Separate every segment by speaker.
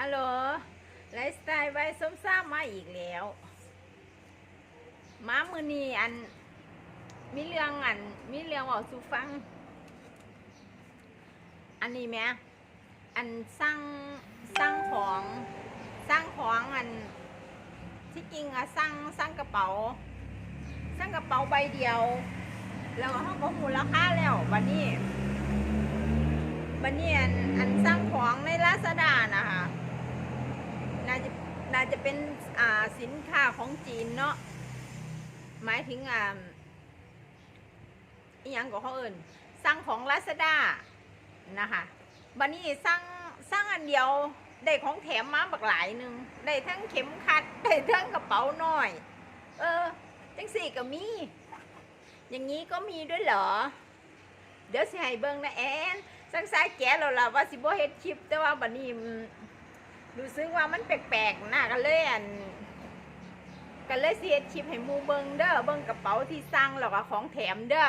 Speaker 1: ฮัลโหล ไลฟ์สไตล์ไว้ส้มซ่ามาอีกแล้ว มามือนีอัน มีเรื่องอัน มีเรื่องบอกสู่ฟัง อันนี้แหม่อันสร้างสร้างของสร้างของอัน ที่จริงอะสร้างสร้างกระเป๋า สร้างกระเป๋าใบเดียว แล้วก็เขาก็มูลค่าแล้ววันนี้บันเนียนอันสร้างของในลาซาด้านะคะ น่าจะน่าจะเป็นอ่าสินค้าของจีนเนาะหมายถึงอ่าอีหยังก็เขาเอิญสร้างของลาซาด้านะคะบันนี้สร้างสร้างอันเดียวได้ของแถมมาบักหลายหนึ่งได้ทั้งเข็มขัดได้ทั้งกระเป๋าน้อย เออจังสี่ก็มี อย่างนี้ก็มีด้วยเหรอ เดี๋ยวสิให้เบิ่งนะแอนสังสายแก่แล้วล่ะว่าสิบ่เฮ็ดคลิป แต่ว่าบัดนี้ รู้สึกว่ามันแปลกๆนะก็เลยอันก็เลยสิเฮ็ดคลิปให้มูเบิงเด้อเบิงกระเป๋าที่สั่งแล้วก็ของแถมเด้อ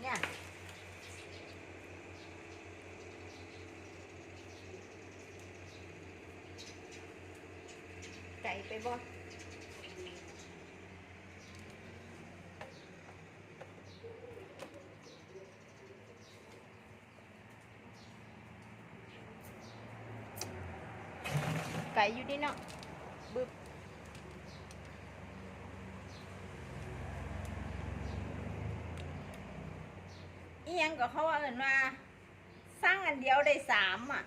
Speaker 1: เนี่ยไก่ไปบ่ ไก่อยู่ดิเนาะบึบอียังก็เขาว่าเอินว่าสร้างอันเดียวได้สามอะ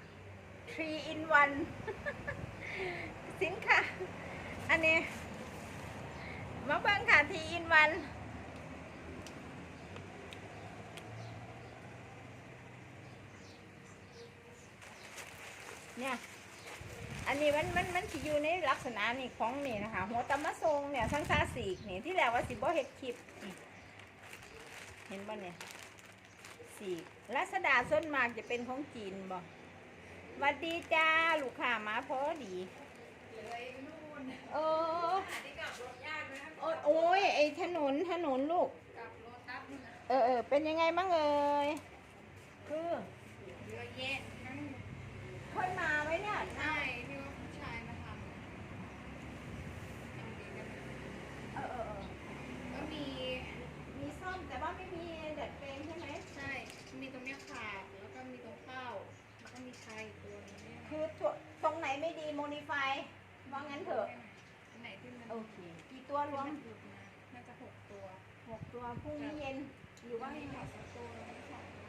Speaker 1: three in one สินค้าอันนี้ มาเบิ่งค่ะ three in one เนี่ย อันนี้มันมันมันสิอยู่ในลักษณะนี่ของนี่นะคะหัวตำมะทรงเนี่ยทั้งซาสีกนี่ที่แรกว่าสิบ่เฮ็ดคลิปนี่เห็นบ่เนี่ยสีกลัษดาส้นมากจะเป็นของจีนบ่หวัดดีจ้าลูกค้ามาพอดีเออโอ้ยโอ้ยไอ้ถนนถนนลูก
Speaker 2: กับโลตัสนี่นะ
Speaker 1: เออเออเป็นยังไงบ้างเอ่ยคือ
Speaker 2: เยอะแยะทั้ง
Speaker 1: เคยมาไหมเนี่ย
Speaker 2: ใช่ที่ว่าผู้ชายมาทำทำดีกัน
Speaker 1: เออเออเออ
Speaker 2: ก็มี
Speaker 1: มีซ่อมแต่ว่าไม่มีดัดแปลงใช่ไหม
Speaker 2: ใช่ มีตรงเนี้ยขาดแล้วก็มีตรงเข้าแล้วก็มีชายอีกตัวนึงเนี่ย
Speaker 1: คือ ตัวตรงไหนไม่ดีโมดิฟายว่างั้นเถอะ
Speaker 2: อันไหนที่มัน
Speaker 1: โอเค กี่ตัวรวม
Speaker 2: ที่นหลุดมาน่าจะหกตัว
Speaker 1: หกตัวพรุ่งนี้เย็น หรือว่า
Speaker 2: มี
Speaker 1: ไม่
Speaker 2: หอสักตัวแล้วก็สองตัว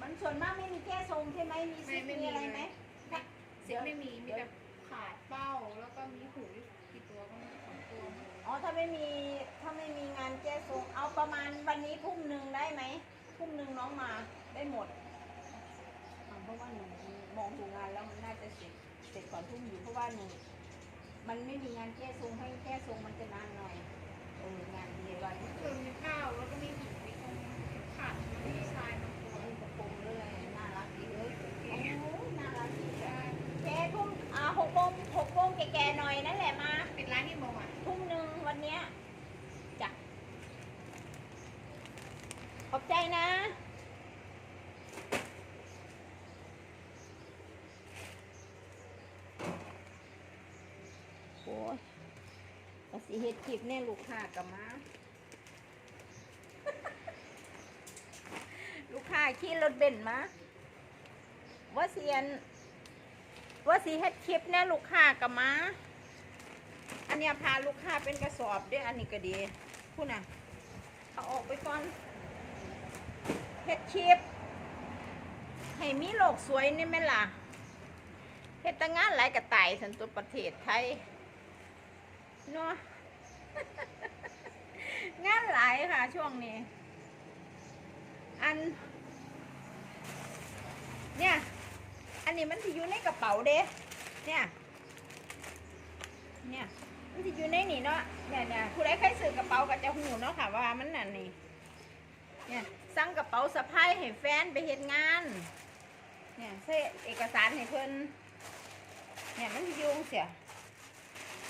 Speaker 1: มันส่วนมากไม่มีแก้ทรงใช่ไหมมีซิปมีอะไรไหม
Speaker 2: ไม่เสียไม่มีมีแต่ขาดเป้าแล้วก็มีหูกี่ตัวก็ไม่รู้สองตัว
Speaker 1: อ๋อถ้าไม่มีถ้าไม่มีงานแก้ทรงเอาประมาณวันนี้ทุ่มหนึ่งได้ไหมทุ่มหนึ่งน้องมาได้หมดอ่า เพราะว่าหนูมองดูงานแล้วมันน่าจะเสร็จเสร็จก่อนทุ่มอยู่เพราะว่าหนูมันไม่มีงานแก้ทรงให้แก้ทรงมันจะนานหน่อยเอองานดีวัน
Speaker 2: คือมีข้าวแล้วก็มีหูมีตรงขาดมีชายบางตัว
Speaker 1: กระโปรงเลยน่ารักดีเลยโอ้ยน่ารักดีจ้ะแกทุ่มอ่าหกโมงหกโมงแก่ๆหน่อยนั่นแหละมา
Speaker 2: เป็นร้านที่โมงอะ
Speaker 1: ทุ่มหนึ่งวันเนี้ยจ้ะขอบใจนะ โอ้ย ภาษีเฮ็ดคลิปแน่ลูกค้ากับมา ลูกค้าขี่รถเบนซ์มาว่าเสียนว่าสีเฮ็ดคลิปแน่ลูกค้ากับมา อันเนี้ยพาลูกค้าเป็นกระสอบด้วยอันนี้ก็ดีพูดนะเอาออกไปก่อนเฮ็ดคลิปให้มีโลกสวยนี่ไหมล่ะเฮ็ดตั้งงานหลายกระต่ายสันตุประเทศไทย เนาะงานหลายค่ะช่วงนี้ อัน เนี่ย อันนี้มันที่อยู่ในกระเป๋าเด้เนี่ย เนี่ย มันจะอยู่ในนี่เนาะเนี่ยเนี่ยผู้ใดเคยซื้อกระเป๋าก็จะหูเนาะค่ะว่ามันนั่นนี่เนี่ยสั่งกระเป๋าสะพายให้แฟนไปเฮ็ดงาน เนี่ยใส่เอกสารให้เพิ่นเนี่ยมันสิอยุ่จั่งเสีย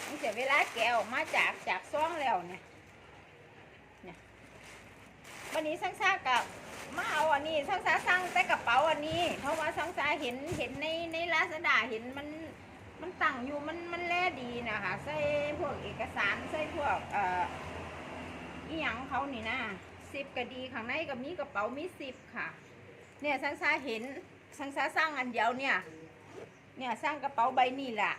Speaker 1: มันเสียเวลาแกะออกมาจากจากซ่องแล้วเนี่ยเนี่ยวันนี้สังซากับมาเอาอันนี้สังซาสั่งแต่กระเป๋าอันนี้ เพราะว่าสังซาเห็นเห็นในในลาซาด้าเห็นมันมันตั้งอยู่มันมันแลดีนะคะใส่พวกเอกสารใส่พวกเอ่ออีหยังเขานี่นะซิปก็ดีข้างในก็มีกระเป๋ามีซิปค่ะ เนี่ยสังซาเห็นสังซาสร้างอันเดียวเนี่ย เนี่ยสร้างกระเป๋าใบนี้แหละ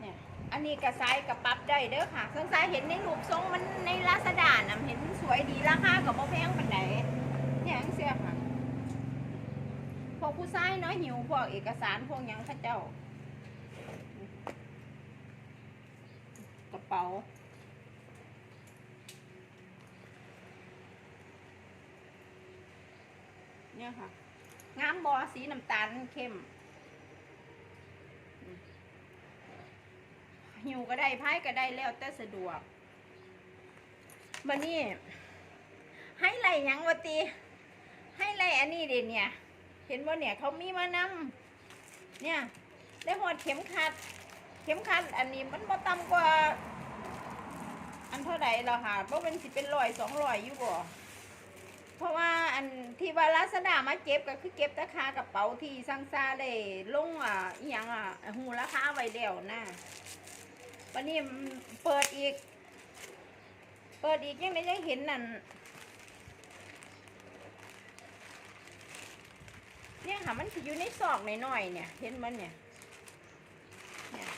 Speaker 1: เนี่ย อันนี้กระซกระปรับได้เด้อค่ะสังซเห็นในรูปทรงมันในลาซาด้านะเห็นมันสวยดีราคากับบ่แพงปานไหนเนี่ยงเสียค่ะพวกผู้ชายเนาะหิวพวกเอกสารพวกยังข้าเจ้า กระเป๋าเนี่ยค่ะ งามบอสีน้ำตาลเข้ม หิวก็ได้พายก็ได้แล้วแต่สะดวกบันนี้ให้ไรยังวะตีให้ไรอันนี้เด่นเนี่ย เห็นว่าเนี่ยเขามีมานำเนี่ยได้หอดเข็มขัด เข็มขัดอันนี้มันบ่ต่ำกว่า อันเท่าไหร่แล้วค่ะเพราะเป็นสิเป็นร้อยสองร้อยอยู่บ่เพราะว่าอันที่ว่าลาสดามาเก็บก็คือเก็บราคากระเป๋าที่ซังซาเลยลงอะอหยังอะหูราคาไว้เดียวนะ วันนี้เปิดอีก เปิดอีกยังไงยังเห็นนั่นเนี่ยค่ะมันอยู่ในซอกหน่อยๆเนี่ย เห็นมันเนี่ยเนี่ย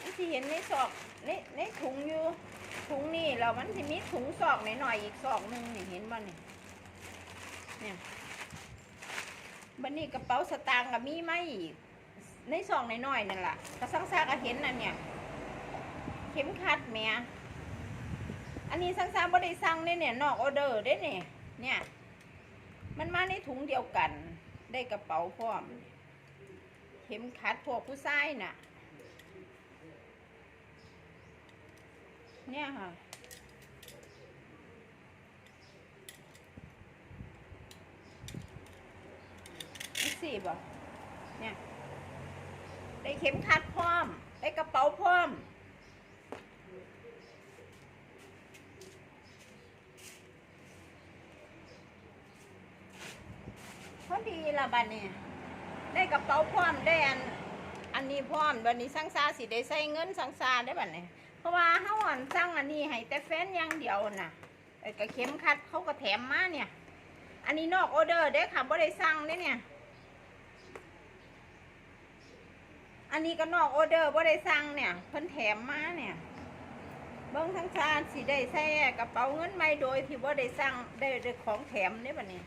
Speaker 1: มันสิเห็นในซอกในในถุงอยู่ถุงนี่แล้วมันจะมีถุงซอกหน่อยๆอีกซอกหนึ่งนี่เห็นบ่เนี่ยเนี่ยบันนี้กระเป๋าสตางค์ก็มีไหมอีก ในซองน่อยๆนั่นแหละกระซังซาก็เห็นนั่นเนี่ย เข็มขัดแม่อันนี้ซังซาบ่ได้สั่งเนี่ยเนี่ยนอกออเดอร์เด้เนี่ยเนี่ย มันมาในถุงเดียวกัน ได้กระเป๋าพร้อม เข็มขัดพวกผู้ชายน่ะ เนี่ยค่ะสี่บ่ เข็มขัดพร้อม ได้กระเป๋าพร้อม พอดีละบัดนี้ได้กระเป๋าพร้อมได้อันอันนี้พร้อมบัดนี้สังซาสิได้ใส่เงินสังซาได้บัดนี้เพราะว่าเฮาอ่อนสั่งอันนี้ให้แต่แฟนอย่างเดียวน่ะไอ้กระเข็มขัดเขาก็แถมมาเนี่ย อันนี้นอกออเดอร์เด้ค่ะบ่ได้สั่งเด้เนี่ย อันนี้ก็นอกออเดอร์บ่ได้สั่งเนี่ยเพิ่นแถมมาเนี่ยเบิ่งทั้งชาสิได้ใส่กระเป๋าเงินใหม่โดยที่บ่ได้สั่งได้ได้ของแถมได้บัดนี้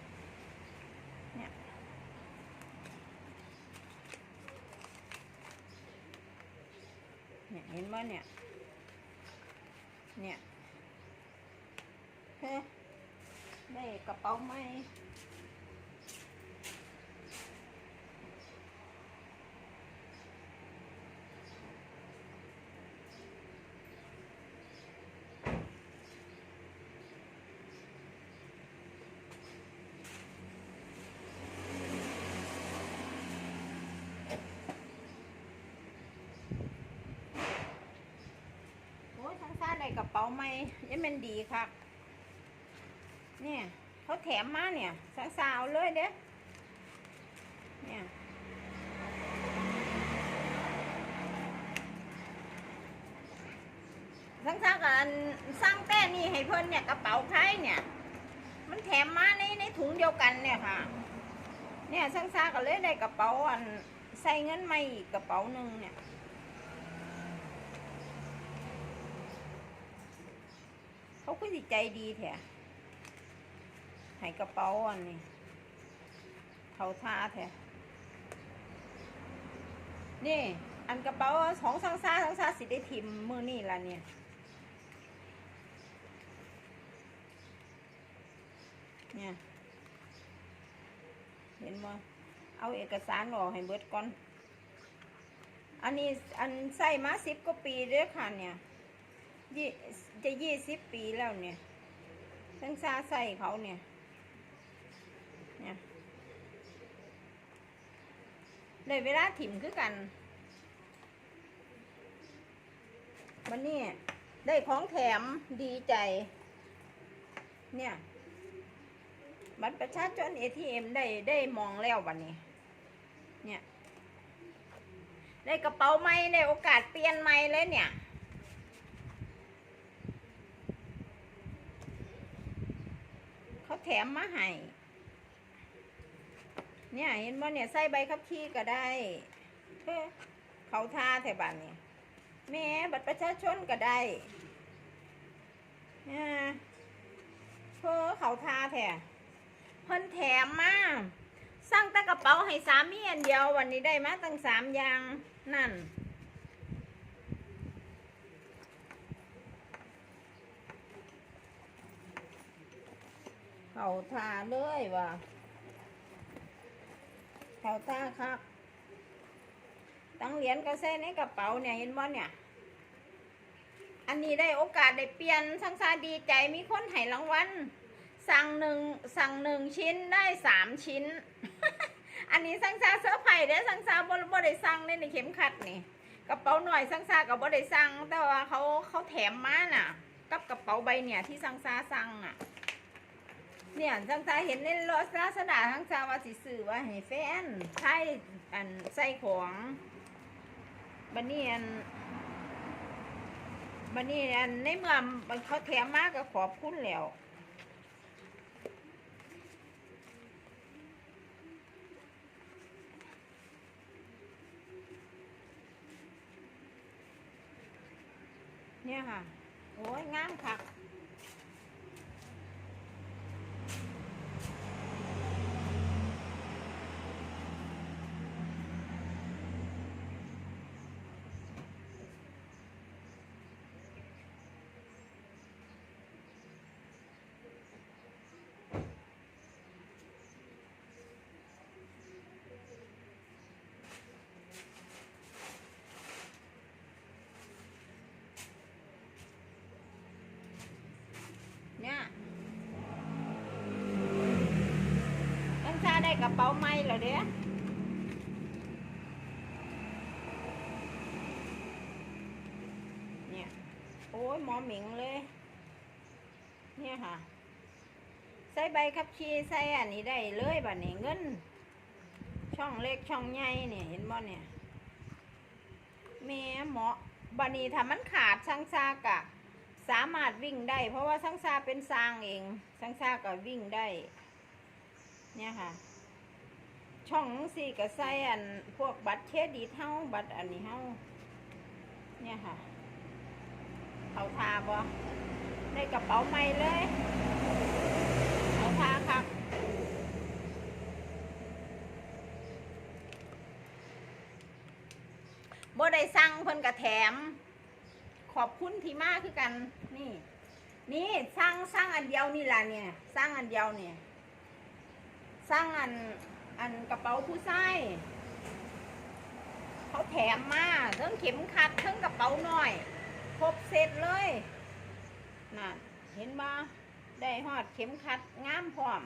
Speaker 1: เนี่ยเนี่ยเห็นไหมเนี่ยเนี่ยเฮ้ได้กระเป๋าไหม ได้กระเป๋าไหมยังมันดีครับเนี่ยเขาแถมมาเนี่ยสาวๆเลยเด้อเนี่ยทั้งๆกับอันสร้างแต้นี่ให้เพิ่อนเนี่ยกระเป๋าไพ่เนี่ย มันแถมมาในในถุงเดียวกันเนี่ยค่ะ เนี่ยสร้างๆก็เลยได้กระเป๋าอันใส่เงินไมาอีกกระเป๋าหนึ่งเนี่ย เขาก็สิใจดีแท้ให้กระเป๋าอันนี้เขาท่าแท้นี่ อันกระเป๋าสองสังซาสังซาสิได้ทิมมือนี่ละเนี่ยเนี่ย เห็นมั้เอาเอกสารออกให้เบิดก่อน อันนี้อันใส่มาสิบกว่าปีเด้อค่ะเนี่ย ยี่จะยี่สิบปีแล้วเนี่ยสังซาใส่เขาเนี่ย เนี่ยได้เวลาถิ่มคือกัน วันนี้ได้ของแถมดีใจ เนี่ยบัตรประชาชนเอทีเอ็มได้ได้มองแล้ววันนี้ เนี่ย ได้กระเป๋าใหม่ได้โอกาสเปลี่ยนใหม่เลยเนี่ย เขา แถมมาให้เนี่ยเห็นว่าเนี่ยใส่ใบขับขี่ก็ได้เฮ้อเขาท่าแถวบ้านนี่แม่บัตรประชาชนก็ได้เนี่ยเพ้อเขาท่าแถเพิ่นแถมมาสั่งแต่กระเป๋าให้สามีอันเดียววันนี้ได้มาตั้งสามอย่างนั่น เขาทาเลยว่ะเขาทาครับตั้งเหรียญก็ใส่ในกระเป๋าเนี่ยเห็นบ่เนี่ย อันนี้ได้โอกาสได้เปลี่ยนสังสาดีใจมีคนให้รางวัลสั่งหนึ่งสั่งหนึ่งชิ้นได้สามชิ้น อันนี้สังสาเสื้อไผ่เด้สังสาบ่บ่ได้สั่งในในเข็มขัดนี่กระเป๋าหน่อยสังสากับบ่ได้สั่งแต่ว่าเขาเขาแถมมาน่ะ กับกระเป๋าใบเนี่ยที่สังสาสั่งอะ เนี่ยจังซาเห็นในรถลาสดาทั้งซาว่าสิซื้อว่าให้แฟนใช้อันใส่ของบันนี้อันบันนี้อันในเมื่อมันเขาแถมมากก็ขอบคุณแล้วเนี่ยค่ะ โอ้ยงามค่ะ กระเป๋าไหมเหรอเด้เนี่ย โอ้ยหมอหมิงเลย เนี่ยค่ะ ใส่ใบขับขี่ใส่อันนี้ได้เลยบัดนี้เงิน ช่องเล็กช่องใหญ่เนี่ยเห็นบ่เนี่ยแม่หมอบัดนี้ถ้ามันขาดช่างซากะสามารถวิ่งได้ เพราะว่าสังซาเป็นซางเองสังซาก็วิ่งได้ เนี่ยค่ะ ช่องสี่ก็ใส่อันพวกบัตรเครดิตเฮาบัตรอันนี้เฮาเนี่ยค่ะเขาทาบ่ในกระเป๋าใหม่เลยเขาทาครับบ่ได้สั่งเพิ่นกระแถม ขอบคุณที่มากคือกันนี่ นี่สร้างสร้างอันเดียวนี่ล่ะเนี่ยสร้างอันเดียวเนี่ยสร้างอัน อันกระเป๋าผู้ชายเขาแถมมาเทั้งเข็มขัดเทั้งกระเป๋าหน่อย ครบเสร็จเลยน่ะเห็นบ่ได้หอดเข็มขัดงามพร้อม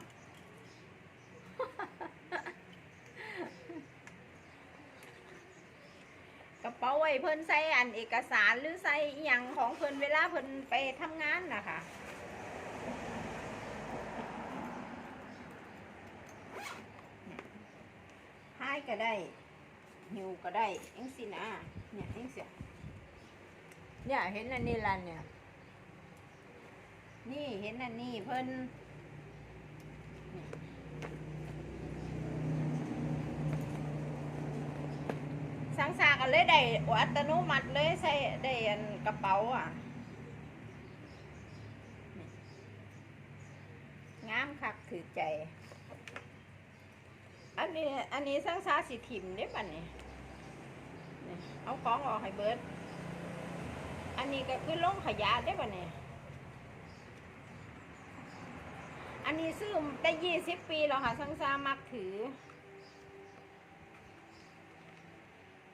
Speaker 1: กระเป๋าไว้เพิ่นใส่อันเอกสารหรือใส่อหย่างของเพิ่นเวลาเพิ่นไปทำงานนะคะพาย ก็ได้หิวก็ได้เอ็งสินะเนี่ยเอ็งเสียเนี่ยเห็นอันนี้ละเนี่ย นี่เห็นอันนี้เพิ่นสังสากันเลยได้อัตโนมัติเลยใส่ได้อันกระเป๋าอะงามคักถือใจ อันนี้อันนี้สร้างซาสิถิ่มได้ป่ะเนี่ยเอาของออกให้เบิร์ดอันนี้ก็คือล่งขยะได้ป่ะเนี่ยอันนี้ซื้อได้ยี่สิบปีแล้วค่ะสร้างซามักถือ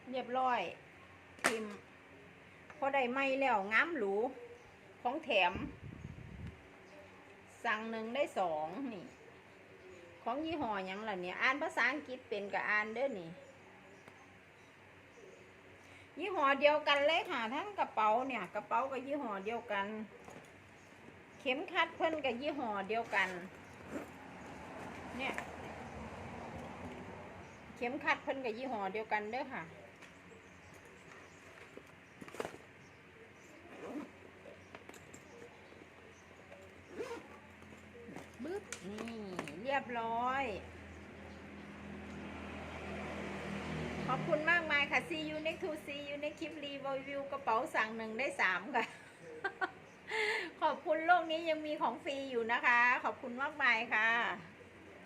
Speaker 1: เรียบร้อยทิมพอได้ไม่แล้วง้ามหรูของแถม สั่งหนึ่งได้สองนี่ ของยี่ห้อยังล่ะเนี่ยอ่านภาษาอังกฤษเป็นกับอ่านเด้อนี่ยี่ห้อเดียวกันเลยค่ะทั้งกระเป๋าเนี่ยกระเป๋ากับยี่ห้อเดียวกัน เข็มขัดเพิ่นกับยี่ห้อเดียวกัน เนี่ย เข็มขัดเพิ่นกับยี่ห้อเดียวกันเด้อค่ะ บึ๊บนี่เรียบร้อย ขอบคุณ ซียค่ะ see you next to see you next คลิปรีวิวกระเป๋าสั่งหนึ่งได้สามค่ะ ขอบคุณโลกนี้ยังมีของฟรีอยู่นะคะ ขอบคุณมากมายค่ะ